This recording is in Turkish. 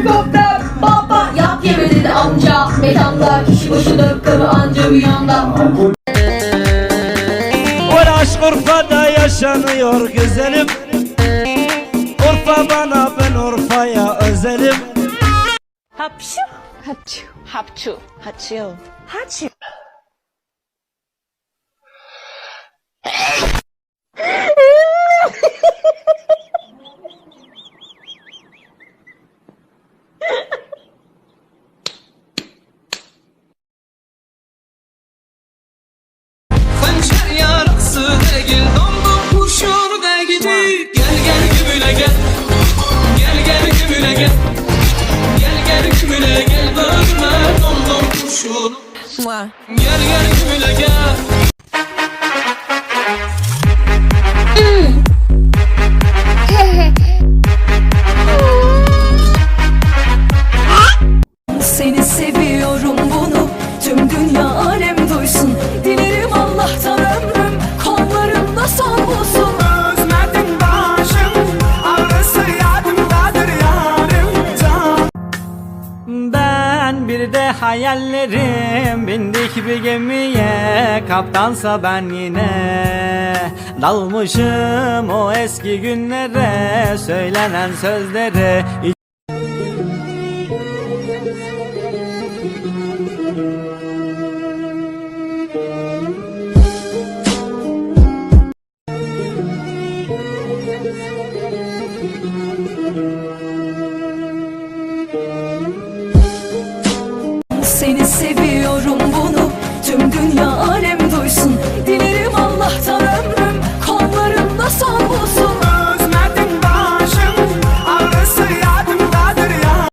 helikopter Baba yap yeme dedi amca Mekanda kişi başı dört karı anca bir yanda Uğraş Urfa'da yaşanıyor güzelim Urfa bana ben Urfa'ya özelim Hapşu. Hapçu. Hapçu. Haçu. Haçu. Değil Domdom kurşun da gidi Gel gel gümüle gel. Gel gel gümüle gel. Gel gel gümüle gel. Kurşun Mua. Gel gel gümüle gel de hayallerim. Bindik bir gemiye Kaptansa ben yine. Dalmışım o eski günlere Söylenen sözlere. Müzik 容不